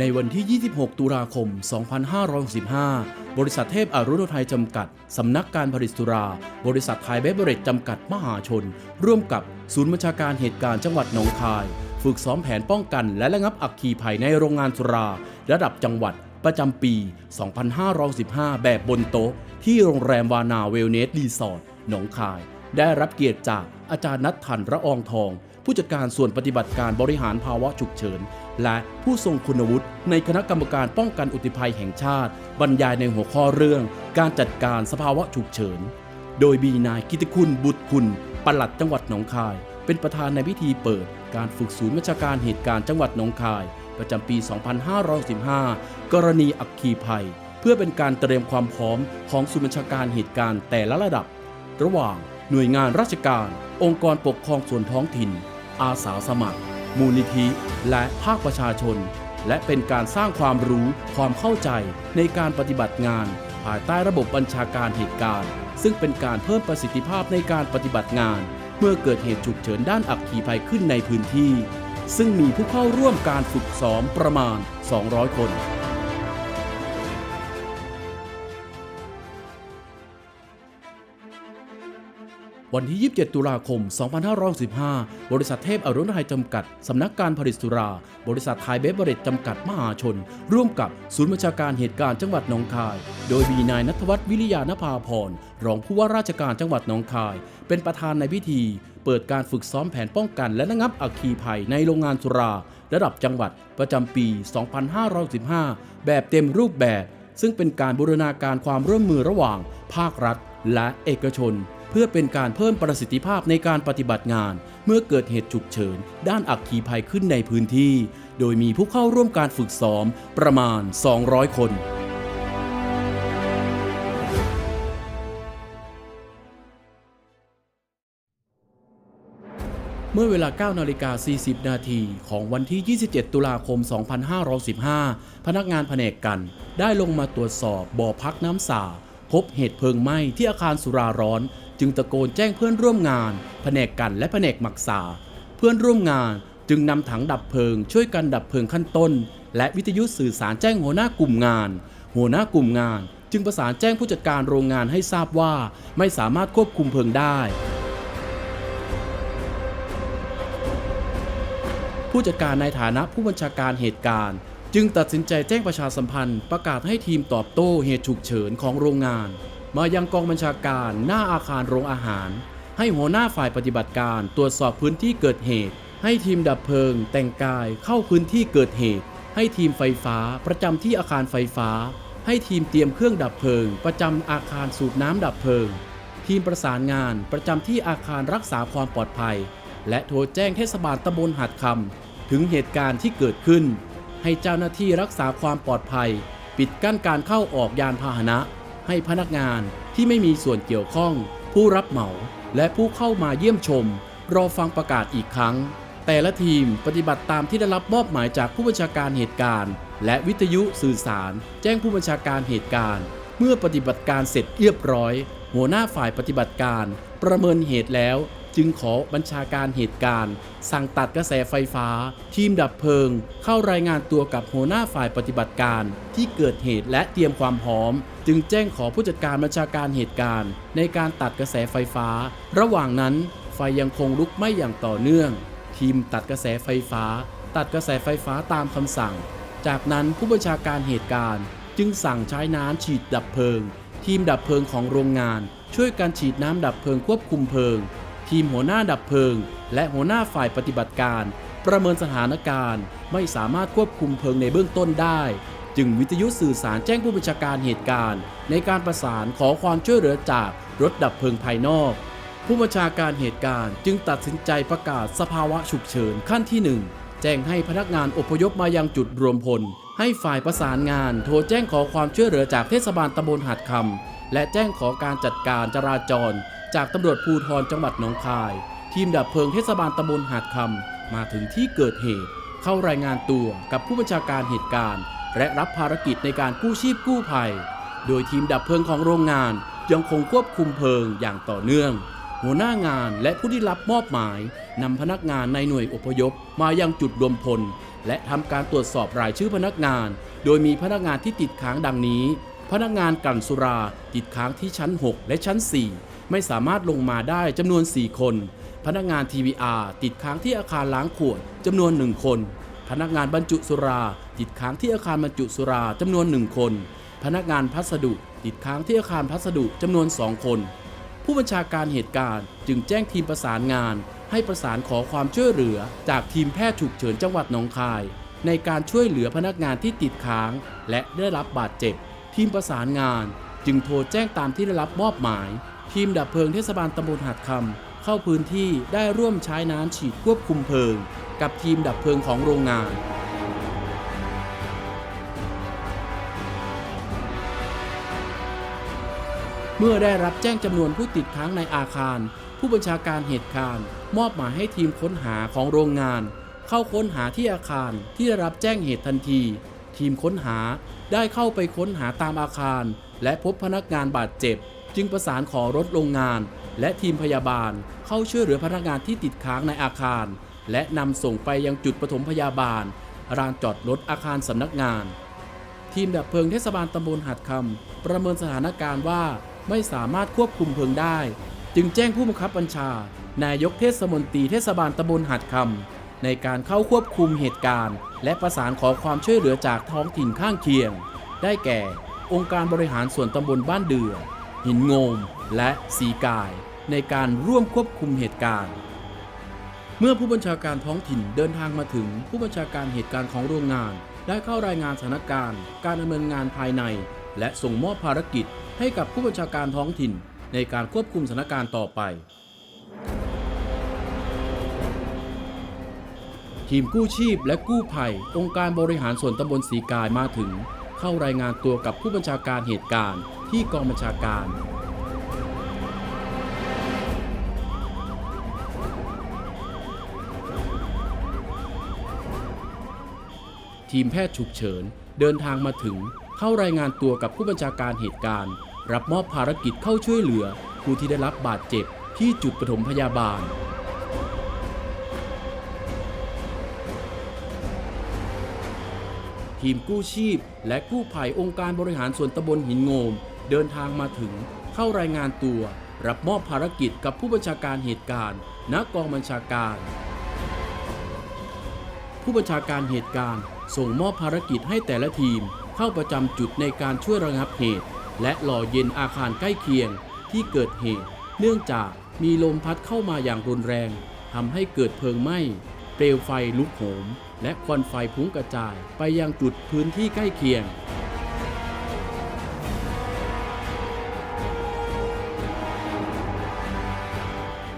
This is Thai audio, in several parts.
ในวันที่ 26 ตุลาคม 2565 บริษัทเทพอรุณไทยจำกัด สำนักการผลิตสุรา บริษัทไทยเบเบอเรจจำกัดมหาชน ร่วมกับศูนย์บัญชาการเหตุการณ์จังหวัดหนองคาย ฝึกซ้อมแผนป้องกันและระงับอัคคีภัยในโรงงานสุรา ระดับจังหวัดประจำปี 2515 แบบบนโต๊ะ ที่โรงแรมวานาเวลเนสรีสอร์ทหนองคาย ได้รับเกียรติจากอาจารย์นัทธันระอองทอง ผู้จัดการส่วนปฏิบัติการบริหารภาวะฉุกเฉิน และผู้ทรงคุณวุฒิในคณะกรรมการป้องกันอุทกภัยแห่งชาติ บรรยายในหัวข้อเรื่อง การจัดการสภาวะฉุกเฉิน โดยมีนายกิติคุณบุตรคุณปลัดจังหวัดหนองคาย เป็นประธานในพิธีเปิด การฝึกศูนย์บัญชาการเหตุการณ์จังหวัดหนองคาย ประจำปี 2515 กรณีอัคคีภัย เพื่อเป็นการเตรียมความพร้อมของศูนย์บัญชาการเหตุการณ์แต่ละระดับ ระหว่าง หน่วยงานราชการ องค์กรปกครองส่วนท้องถิ่น อาสาสมัคร มูลนิธิ และภาคประชาชน และเป็นการสร้างความรู้ความเข้าใจในการปฏิบัติงาน ภายใต้ระบบบัญชาการเหตุการณ์ ซึ่งเป็นการเพิ่มประสิทธิภาพในการปฏิบัติงาน เมื่อเกิดเหตุฉุกเฉินด้านอัคคีภัยขึ้นในพื้นที่ ซึ่งมีผู้เข้าร่วมการฝึกซ้อมประมาณ 200 คน วันที่ 27 ตุลาคม 2515บริษัทเทพอรุณไทยจำกัด สำนักการผลิตสุรา บริษัทไทยเบเบอเรจจำกัดมหาชน ร่วมกับศูนย์บัญชาการเหตุการณ์จังหวัดหนองคาย โดยมีนายนัทวัฒน์วิริยานภาพร รองผู้ว่าราชการจังหวัดหนองคาย เป็นประธานในพิธี เปิดการฝึกซ้อมแผนป้องกัน และระงับอัคคีภัยในโรงงานสุรา ระดับจังหวัดประจำปี 2515แบบเต็มรูปแบบ ซึ่งเป็นการบูรณาการความร่วมมือระหว่าง ภาครัฐ และเอกชน พื่อเป็นการเพิ่มประสิทธิภาพในการปฏิบัติงาน เมื่อเกิดเหตุฉุกเฉิน ด้านอัคคีภัยขึ้นในพื้นที่ โดยมีผู้เข้าร่วมการฝึกซ้อมประมาณ 200 คนเมื่อเวลา 9 นาฬิกา 40 นาทีของวันที่ 27 ตุลาคม 2515 พนักงานแผนกกัน ได้ลงมาตรวจสอบบ่อพักน้ำสา พบเหตุเพลิงไหม้ที่อาคารสุราร้อน จึงตะโกนแจ้งเพื่อนร่วมงาน แผนกกันและแผนกหมักสาเพื่อนร่วมงานจึงนำถังดับเพลิง ช่วยกันดับเพลิงขั้นต้น และวิทยุสื่อสารแจ้งหัวหน้ากลุ่มงาน หัวหน้ากลุ่มงาน จึงประสานแจ้งผู้จัดการโรงงานให้ทราบว่า ไม่สามารถควบคุมเพลิงได้ผู้จัดการในฐานะผู้บัญชาการเหตุการณ์ จึงตัดสินใจแจ้งประชาสัมพันธ์ประกาศให้ทีมตอบโต้เหตุฉุกเฉินของโรงงาน มายังกองบัญชาการหน้าอาคารโรงอาหาร ให้หัวหน้าฝ่ายปฏิบัติการตรวจสอบพื้นที่เกิดเหตุ ให้ทีมดับเพลิง แต่งกายเข้าพื้นที่เกิดเหตุ ให้ทีมไฟฟ้าประจำที่อาคารไฟฟ้า ให้ทีมเตรียมเครื่องดับเพลิง ประจำอาคารสูบน้ำดับเพลิง ทีมประสานงานประจำที่อาคารรักษาความปลอดภัย และโทรแจ้งเทศบาลตำบลหัดคำถึงเหตุการณ์ที่เกิดขึ้น ให้เจ้าหน้าที่รักษาความปลอดภัย ปิดกั้นการเข้าออกยานพาหนะ ให้พนักงานที่ไม่มีส่วนเกี่ยวข้อง ผู้รับเหมา และผู้เข้ามาเยี่ยมชม รอฟังประกาศอีกครั้ง แต่ละทีมปฏิบัติตามที่ได้รับมอบหมายจากผู้บัญชาการเหตุการณ์ และวิทยุสื่อสาร แจ้งผู้บัญชาการเหตุการณ์ เมื่อปฏิบัติการเสร็จเรียบร้อย หัวหน้าฝ่ายปฏิบัติการ ประเมินเหตุแล้ว จึงขอบัญชาการเหตุการณ์ สั่งตัดกระแสไฟฟ้า ทีมดับเพลิง เข้ารายงานตัวกับหัวหน้าฝ่ายปฏิบัติการ ที่เกิดเหตุและเตรียมความพร้อม จึงแจ้งขอผู้จัดการบัญชาการเหตุการณ์ ในการตัดกระแสไฟฟ้า ระหว่างนั้นไฟยังคงลุกไหม้อย่างต่อเนื่อง ทีมตัดกระแสไฟฟ้า ตัดกระแสไฟฟ้าตามคำสั่ง จากนั้นผู้บัญชาการเหตุการณ์ จึงสั่งใช้น้ำฉีดดับเพลิง ทีมดับเพลิงของโรงงานช่วยกันฉีดน้ำดับเพลิงควบคุมเพลิง ทีมหัวหน้าดับเพลิง และหัวหน้าฝ่ายปฏิบัติการ ประเมินสถานการณ์ ไม่สามารถควบคุมเพลิงในเบื้องต้นได้ จึงวิทยุสื่อสารแจ้งผู้บัญชาการเหตุการณ์ ในการประสานขอความช่วยเหลือจากรถดับเพลิงภายนอก ผู้บัญชาการเหตุการณ์จึงตัดสินใจประกาศสภาวะฉุกเฉินขั้นที่หนึ่งแจ้งให้พนักงานอพยพมายังจุดรวมพล ให้ฝ่ายประสานงาน โทรแจ้งขอความช่วยเหลือจากเทศบาลตำบลหัดคำ และแจ้งขอการจัดการจราจร จากตำรวจภูธรจังหวัดหนองคาย ทีมดับเพลิงเทศบาลตำบลหาดคำมาถึงที่เกิดเหตุ เข้ารายงานตัวกับผู้บัญชาการเหตุการณ์ และรับภารกิจในการกู้ชีพกู้ภัย โดยทีมดับเพลิงของโรงงานยังคงควบคุมเพลิงอย่างต่อเนื่อง หัวหน้างานและผู้ที่รับมอบหมายนำพนักงานในหน่วยอพยพ มายังจุดรวมพล และทำการตรวจสอบรายชื่อพนักงาน โดยมีพนักงานที่ติดค้างดังนี้ พนักงานกันสุราติดค้างที่ชั้น 6 และชั้น 4 ไม่สามารถลงมาได้จำนวน 4 คน พนักงาน TVR ติดค้างที่อาคารล้างขวดจำนวน 1 คน พนักงานบรรจุสุราติดค้างที่อาคารบรรจุสุราจำนวน 1 คน พนักงานพัสดุติดค้างที่อาคารพัสดุจำนวน 2 คน ผู้บัญชาการเหตุการณ์จึงแจ้งทีมประสานงาน ให้ประสานขอความช่วยเหลือ จากทีมแพทย์ฉุกเฉินจังหวัดหนองคาย ในการช่วยเหลือพนักงานที่ติดค้าง และได้รับบาดเจ็บ ทีมประสานงานจึงโทรแจ้งตามที่ได้รับมอบหมาย ทีมดับเพลิงเทศบาลตำบลหัดคำเข้าพื้นที่ได้ร่วมใช้น้ำฉีดควบคุมเพลิง กับทีมดับเพลิงของโรงงาน เมื่อได้รับแจ้งจำนวนผู้ติดค้างในอาคาร ผู้บัญชาการเหตุการณ์ มอบหมายให้ทีมค้นหาของโรงงาน เข้าค้นหาที่อาคารที่ได้รับแจ้งเหตุทันที ทีมค้นหาได้เข้าไปค้นหาตามอาคาร และพบพนักงานบาดเจ็บ จึงประสานขอรถโรงงาน และทีมพยาบาล เข้าช่วยเหลือพนักงานที่ติดค้างในอาคาร และนำส่งไปยังจุดปฐมพยาบาลลานจอดรถอาคารสำนักงาน ทีมดับเพลิงเทศบาลตำบลหัดคำประเมินสถานการณ์ว่าไม่สามารถควบคุมเพลิงได้ จึงแจ้งผู้บังคับบัญชา นายกเทศมนตรีเทศบาลตำบลหัดคำ ในการเข้าควบคุมเหตุการณ์ และประสานขอความช่วยเหลือจากท้องถิ่นข้างเคียง ได้แก่ องค์การบริหารส่วนตำบลบ้านเดือ หินงม และสีกาย ในการร่วมควบคุมเหตุการณ์ เมื่อผู้บัญชาการท้องถิ่นเดินทางมาถึงผู้บัญชาการเหตุการณ์ของโรงงาน ได้เข้ารายงานสถานการณ์ การดำเนินงานภายใน และส่งมอบภารกิจให้กับผู้บัญชาการท้องถิ่น ในการควบคุมสถานการณ์ต่อไป ทีมกู้ชีพและกู้ภัย องค์การบริหารส่วนตำบลสีกายมาถึง เข้ารายงานตัวกับผู้บัญชาการเหตุการณ์ ที่กองบัญชาการ ทีมแพทย์ฉุกเฉินเดินทางมาถึง เข้ารายงานตัวกับผู้บัญชาการเหตุการณ์ รับมอบภารกิจเข้าช่วยเหลือผู้ที่ได้รับบาดเจ็บที่จุดปฐมพยาบาล ทีมกู้ชีพ และกู้ภัยองค์การบริหารส่วนตำบลหินโงม เดินทางมาถึงเข้ารายงานตัว รับมอบภารกิจกับผู้บัญชาการเหตุการณ์ ณกองบัญชาการ ผู้บัญชาการเหตุการณ์ ส่งมอบภารกิจให้แต่ละทีม เข้าประจำจุดในการช่วยระงับเหตุ และหล่อเย็นอาคารใกล้เคียงที่เกิดเหตุ เนื่องจากมีลมพัดเข้ามาอย่างรุนแรงทำให้เกิดเพลิงไหม้ เปลวไฟลุกโหม และควันไฟพุ่งกระจายไปยังจุดพื้นที่ใกล้เคียง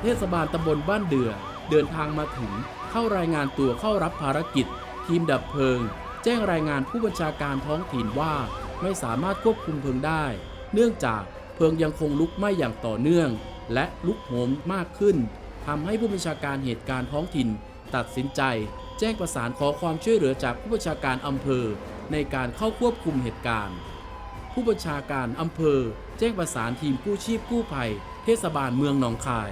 เทศบาลตำบลบ้านเดือ เดินทางมาถึงเข้ารายงานตัวเข้ารับภารกิจ ทีมดับเพลิง แจ้งรายงานผู้บัญชาการท้องถิ่นว่าไม่สามารถควบคุมเพลิงได้ เนื่องจากเพลิงยังคงลุกไหม้อย่างต่อเนื่อง และลุกโหมมากขึ้นทำให้ผู้บัญชาการเหตุการณ์ท้องถิ่น ตัดสินใจ แจ้งประสานขอความช่วยเหลือจากผู้บัญชาการอำเภอ ในการเข้าควบคุมเหตุการณ์ ผู้บัญชาการอำเภอ แจ้งประสานทีมกู้ชีพกู้ภัย เทศบาลเมืองหนองคาย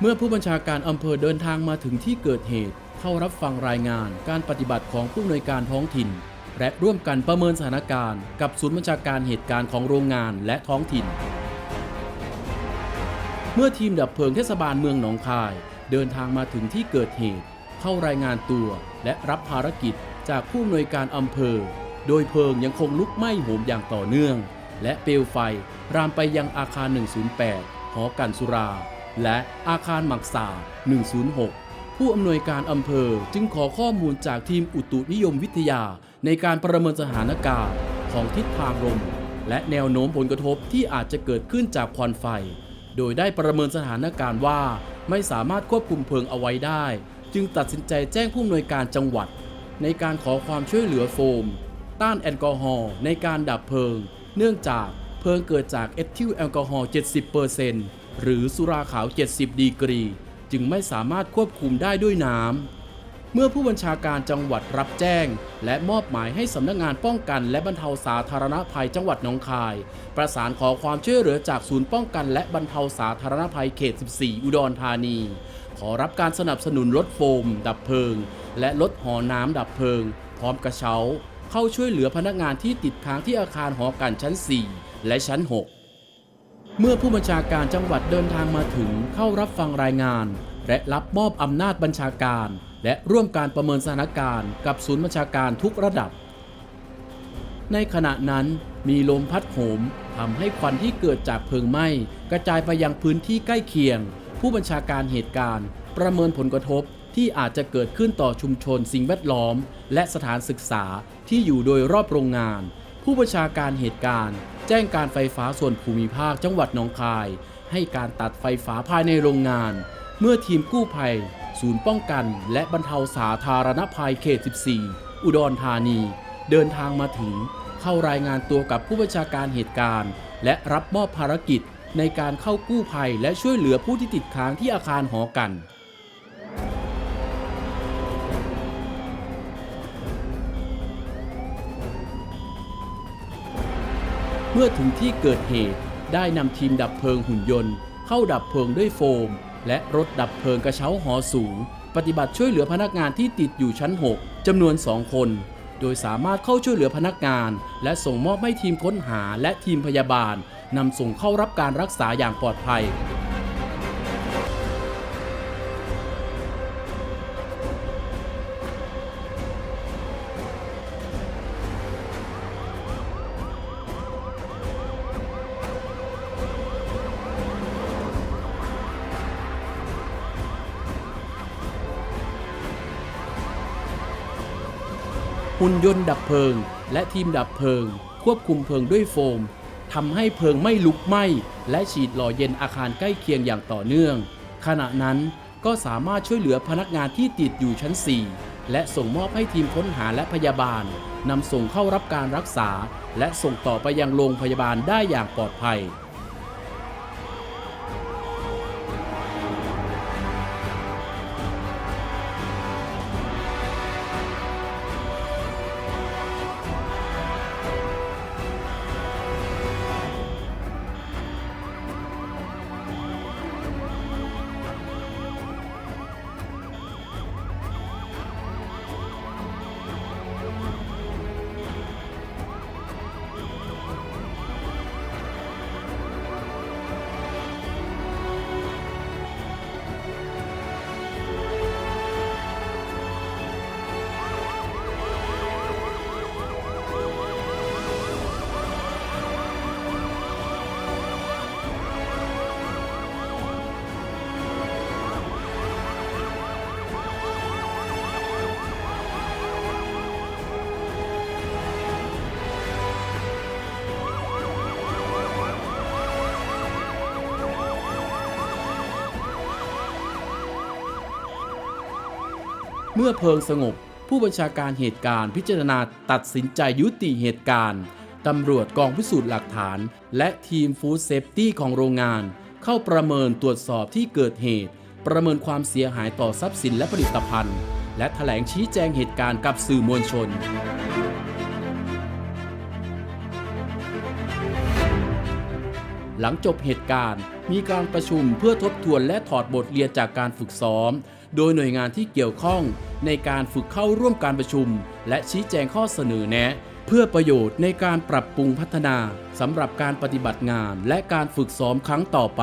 เมื่อผู้บัญชาการอำเภอเดินทางมาถึงที่เกิดเหตุ เข้ารับฟังรายงานการปฏิบัติของผู้อำนวยการท้องถิ่น และร่วมกันประเมินสถานการณ์ กับศูนย์บัญชาการเหตุการณ์ของโรงงานและท้องถิ่น เมื่อทีมดับเพลิงเทศบาลเมืองหนองคาย เดินทางมาถึงที่เกิดเหตุ เข้ารายงานตัวและรับภารกิจจากผู้อำนวยการอำเภอ โดยเพลิงยังคงลุกไหม้โหมอย่างต่อเนื่อง และเปลวไฟรามไปยังอาคาร 108 หอกันสุรา และอาคารหมักษา 106 ผู้อำนวยการอำเภอจึงขอข้อมูลจากทีมอุตุนิยมวิทยา ในการประเมินสถานการณ์ของทิศทางลมและแนวโน้มผลกระทบที่อาจจะเกิดขึ้นจากควันไฟ โดยได้ประเมินสถานการณ์ว่าไม่สามารถควบคุมเพลิงเอาไว้ได้ จึงตัดสินใจแจ้งผู้อำนวยการจังหวัด ในการขอความช่วยเหลือโฟม ต้านแอลกอฮอล์ในการดับเพลิง เนื่องจากเพลิงเกิดจากเอทิลแอลกอฮอล์ 70%หรือสุราขาว 70 ดีกรี จึงไม่สามารถควบคุมได้ด้วยน้ำ เมื่อผู้บัญชาการจังหวัดรับแจ้ง และมอบหมายให้สำนักงานป้องกันและบรรเทาสาธารณภัยจังหวัดหนองคาย ประสานขอความช่วยเหลือจากศูนย์ป้องกันและบรรเทาสาธารณภัยเขต 14 อุดรธานี ขอรับการสนับสนุนรถโฟม ดับเพลิง และรถหอน้ำดับเพลิง พร้อมกระเช้า เข้าช่วยเหลือพนักงานที่ติดค้างที่อาคารหอการชั้น 4 และชั้น 6 เมื่อผู้บัญชาการจังหวัดเดินทางมาถึงเข้ารับฟังรายงาน และรับมอบอำนาจบัญชาการ และร่วมการประเมินสถานการณ์กับศูนย์บัญชาการทุกระดับ ในขณะนั้นมีลมพัดโหมทำให้ควันที่เกิดจากเพลิงไหม้กระจายไปยังพื้นที่ใกล้เคียง ผู้บัญชาการเหตุการณ์ ประเมินผลกระทบที่อาจจะเกิดขึ้นต่อชุมชนสิ่งแวดล้อม และสถานศึกษาที่อยู่โดยรอบโรงงาน ผู้บัญชาการเหตุการณ์ แจ้งการไฟฟ้าส่วนภูมิภาคจังหวัดหนองคาย ให้การตัดไฟฟ้าภายในโรงงาน เมื่อทีมกู้ภัย ศูนย์ป้องกัน และบรรเทาสาธารณภัยเขต 14 อุดรธานี เดินทางมาถึง เข้ารายงานตัวกับผู้บัญชาการเหตุการณ์ และรับมอบภารกิจ ในการเข้ากู้ภัยและช่วยเหลือผู้ที่ติดค้างที่อาคารหอกันเมื่อถึงที่เกิดเหตุได้นำทีมดับเพลิงหุ่นยนต์ เข้าดับเพลิงด้วยโฟม และรถดับเพลิงกระเช้าหอสูง ปฏิบัติช่วยเหลือพนักงานที่ติดอยู่ชั้น 6 จำนวน 2 คน โดยสามารถเข้าช่วยเหลือพนักงาน และส่งมอบให้ทีมค้นหาและทีมพยาบาล นำส่งเข้ารับการรักษาอย่างปลอดภัย หุ่นยนต์ดับเพลิง และทีมดับเพลิง ควบคุมเพลิงด้วยโฟม ทำให้เพลิงไม่ลุกไหม้และฉีดหล่อเย็นอาคารใกล้เคียงอย่างต่อเนื่อง ขณะนั้นก็สามารถช่วยเหลือพนักงานที่ติดอยู่ชั้น 4 และส่งมอบให้ทีมค้นหาและพยาบาลนำส่งเข้ารับการรักษา และส่งต่อไปยังโรงพยาบาลได้อย่างปลอดภัย เมื่อเพลิงสงบ ผู้บัญชาการเหตุการณ์พิจารณาตัดสินใจยุติเหตุการณ์ตำรวจกองพิสูจน์หลักฐาน และทีมฟู้ดเซฟตี้ของโรงงาน เข้าประเมินตรวจสอบที่เกิดเหตุ ประเมินความเสียหายต่อทรัพย์สินและผลิตภัณฑ์ และแถลงชี้แจงเหตุการณ์กับสื่อมวลชนหลังจบเหตุการณ์ มีการประชุมเพื่อทบทวนและถอดบทเรียนจากการฝึกซ้อม โดยหน่วยงานที่เกี่ยวข้องในการฝึกเข้าร่วมการประชุม และชี้แจงข้อเสนอแนะ เพื่อประโยชน์ในการปรับปรุงพัฒนาสำหรับการปฏิบัติงานและการฝึกซ้อมครั้งต่อไป